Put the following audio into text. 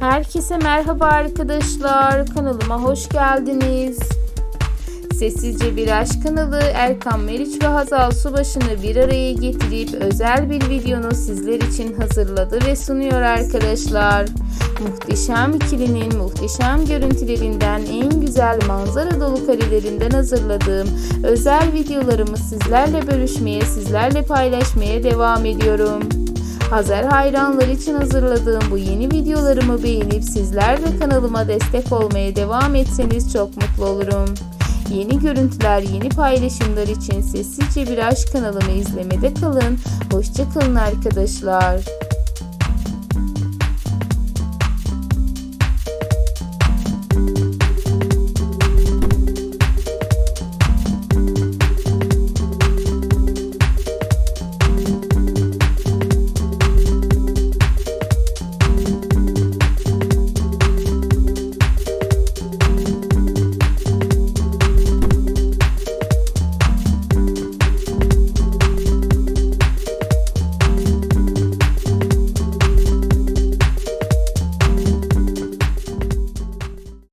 Herkese merhaba arkadaşlar. Kanalıma hoş geldiniz. Sessizce Bir Aşk kanalı Erkan Meriç ve Hazal Subaşı'nı bir araya getirip özel bir videonu sizler için hazırladı ve sunuyor arkadaşlar. Muhteşem ikilinin muhteşem görüntülerinden en güzel manzara dolu karelerinden hazırladığım özel videolarımı sizlerle bölüşmeye, sizlerle paylaşmaya devam ediyorum. Hazer hayranlar için hazırladığım bu yeni videolarımı beğenip sizler de kanalıma destek olmaya devam etseniz çok mutlu olurum. Yeni görüntüler, yeni paylaşımlar için sessizce bir aşk kanalımı izlemede kalın. Hoşçakalın arkadaşlar.